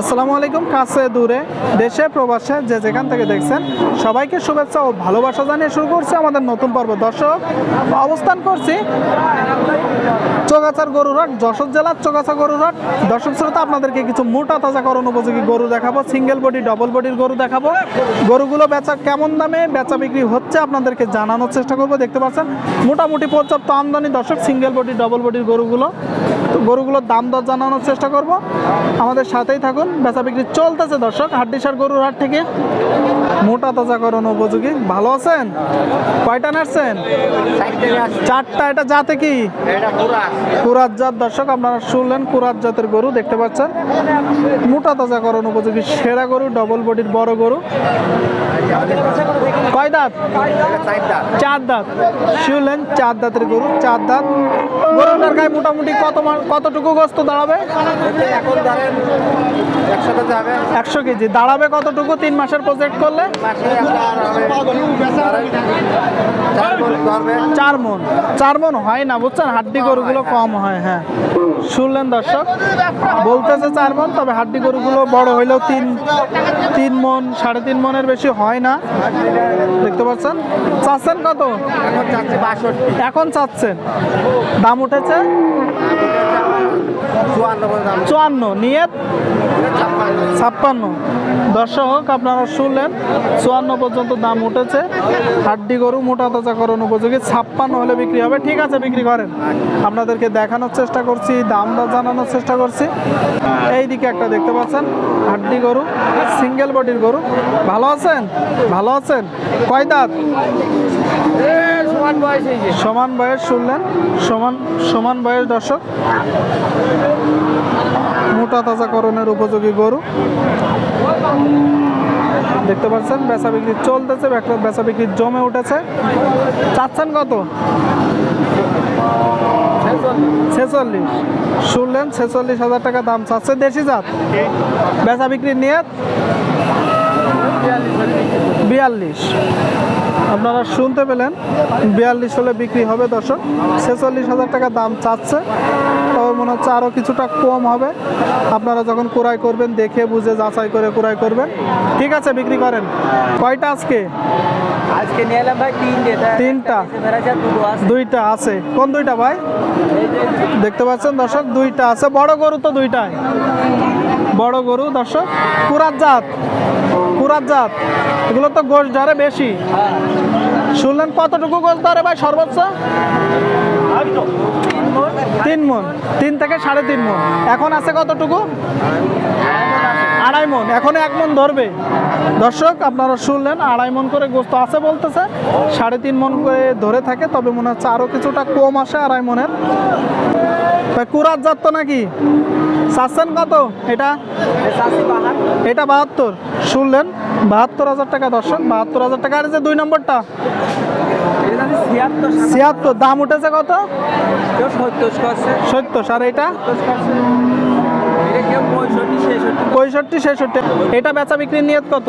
আসসালামু আলাইকুম, কাছে দূরে, দেশে, প্রবাসে, যে যেখান থেকে দেখছেন, সবাইকে শুভেচ্ছা ও ভালোবাসা জানিয়ে শুরু করছে আমাদের নতুন পর্ব। দর্শক, অবস্থান করছি চোগাছার গরুরহাট, যশোর জেলার চোগাছা গরুরহাট। দর্শক শ্রোতা, আপনাদেরকে কিছু মোটা তাজাকরণ উপযোগী গরু দেখাবো, সিঙ্গেল বডি ডবল বডির গরু দেখাবো। গরুগুলো বেচা কেমন দামে, বেচা বিক্রি হচ্ছে আপনাদেরকে জানানোর চেষ্টা করব, দেখতে পাচ্ছেন, মোটামুটি পর্যাপ্ত আমদানি। দর্শক, সিঙ্গেল বডি ডবল বডির গরুগুলো, তো গরুগুলোর দাম দর জানানোর চেষ্টা করব। আমাদের সাথেই থাকুন। বেচা বিক্রি চলতেছে দর্শক, হাড্ডিসার গরুর হাট থেকে মোটা তাজাকরণ উপযোগী। ভালো আছেন? কয়টা নাড়ছেন? চারটা, এটা জাতে কি? কুরাত জাত। দর্শক, আপনারা শুনলেন কুরাত জাতের গরু, দেখতে পাচ্ছেন। মোটা তাজাকরণ উপযোগী, সেরা গরু ডবল বডির বড় গরু। কয় দাঁত? চার দাঁত। শুনলেন, চার দাঁতের গরু, চার দাঁত। গরুটার গায়ে মোটামুটি কত কতটুকু গোস্ত দাঁড়াবে? একশো কেজি। দাঁড়াবে কতটুকু? তিন মাসের প্রজেক্ট করলে? চার মন চার মন। হয় না বুঝছেন? হাড্ডি গরুগুলো কম হয়। হ্যাঁ শুনলেন দর্শক? বলতেছে চার মন তবে হাড্ডি গরুগুলো বড় হইলেও তিন তিন মন সাড়ে তিন মনের বেশি হয় না। দেখতে পাচ্ছেন? চাচ্ছেন কত? এখন এখন চাচ্ছেন। দাম উঠেছে? চুয়ান্ন। নিয়ে ছাপ্পান্ন। দর্শক, আপনারা শুনলেন, চুয়ান্ন পর্যন্ত দাম উঠেছে। হাড্ডি গরু মোটা তাজাকরণ উপযোগী। ছাপ্পান্ন হলে বিক্রি হবে। ঠিক আছে, বিক্রি করেন। আপনাদেরকে দেখানোর চেষ্টা করছি দাম দর জানানোর চেষ্টা করছি। এই দিকে একটা দেখতে পাচ্ছেন, হাড্ডি গরু সিঙ্গেল বডির গরু। ভালো আছেন? ভালো আছেন? কয় দাঁত? সমান বয়স শুনলেন। সমান সমান বয়স, দর্শক। মোটা তাজাকরণের উপযোগী গরু। দেখতে পাচ্ছেন, বেচা বিক্রি চলতেছে, বেচা- বিক্রি জমে উঠেছে। চাচ্ছেন কত? ছেচল্লিশ। শুনলেন, ছেচল্লিশ হাজার টাকা দাম চাচ্ছে দেশি জাত। বেচা বিক্রির নিয়ে বিয়াল্লিশ। আপনারা শুনতে পেলেন, বিয়াল্লিশ হলে বিক্রি হবে দর্শক। ছেচল্লিশ হাজার টাকা দাম চাচ্ছে। তবে মনে হচ্ছে আরও কিছুটা কম হবে। আপনারা যখন কুড়াই করবেন দেখে বুঝে যাচাই করে কুড়াই করবেন। ঠিক আছে বিক্রি করেন। কয়টা আজকে? আজকে নিয়ে এলাম ভাই তিনটে। তিনটা। দুইটা আছে। কোন দুইটা ভাই? দেখতে পাচ্ছেন দর্শক দুইটা আছে। বড় গরু তো দুইটাই। বড় গরু দর্শক। কুরাত জাত। কুরাত জাত। এগুলো তো গোশ ধরে বেশি। শুনলেন কতটুকু গোশ ধরে ভাই সর্বোচ্চ? তিন মন। তিন থেকে সাড়ে তিন মন। এখন আছে কতটুকু? আড়াই মন। এখন এক মন ধরবে। দর্শক আপনারা শুনলেন আড়াই মন করে গোস্ত আছে বলতেছে সাড়ে তিন মন করে ধরে থাকে তবে মনে হচ্ছে আরও কিছুটা কম আসে আড়াই মনের। কুরাত যাত নাকি? চাচ্ছেন কত? এটা? এটা বাহাত্তর। শুনলেন বাহাত্তর হাজার টাকা দর্শক বাহাত্তর হাজার টাকা। আর যে দুই নম্বরটা? ছিয়াত্তর। দাম উঠেছে কত? সত্তর আর এটা? পঁয়ষট্টি ছেষট্টি। এটা বেচা বিক্রির নিয়ত কত?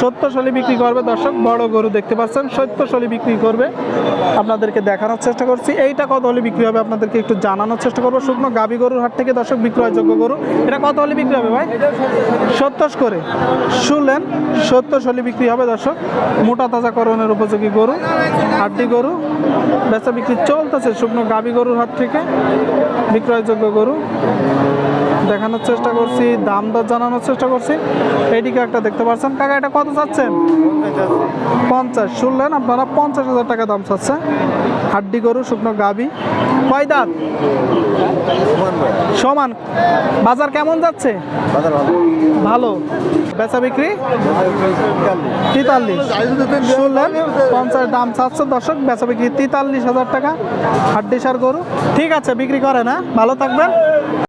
সত্তর শলি বিক্রি করবে দর্শক, বড় গরু দেখতে পাচ্ছেন সত্তর শলি বিক্রি করবে। আপনাদেরকে দেখানোর চেষ্টা করছি, এইটা কত হলে বিক্রি হবে আপনাদেরকে একটু জানানোর চেষ্টা করব। শুকনো গাবি গরুর হাট থেকে দর্শক, বিক্রয়যোগ্য গরু। এটা কত হলে বিক্রি হবে ভাই? সত্তর করে। শুনলেন সত্তর শলি বিক্রি হবে দর্শক, মোটা তাজাকরণের উপযোগী গরু, হাড্ডি গরু, বেচা বিক্রি চলতেছে শুকনো গাবি গরুর হাট থেকে, বিক্রয়যোগ্য গরু। দেখানোর চেষ্টা করছি দাম দর জানানোর চেষ্টা করছি। এইদিকে একটা দেখতে পাচ্ছেন। কাকা এটা কত চাচ্ছেন? পঞ্চাশ। শুনলেন আপনারা? পঞ্চাশ হাজার টাকা দাম চাচ্ছে। হাড্ডি গরু শুকনো গাবি। কয় দাঁত? সমান বাজার কেমন যাচ্ছে? ভালো। বেচা বিক্রি? তেতাল্লিশ। শুনলেন? পঞ্চাশ দাম চাচ্ছে। দর্শক বেচা বিক্রি তেতাল্লিশ হাজার টাকা। হাড্ডি সার গরু। ঠিক আছে বিক্রি করে না। ভালো থাকবেন।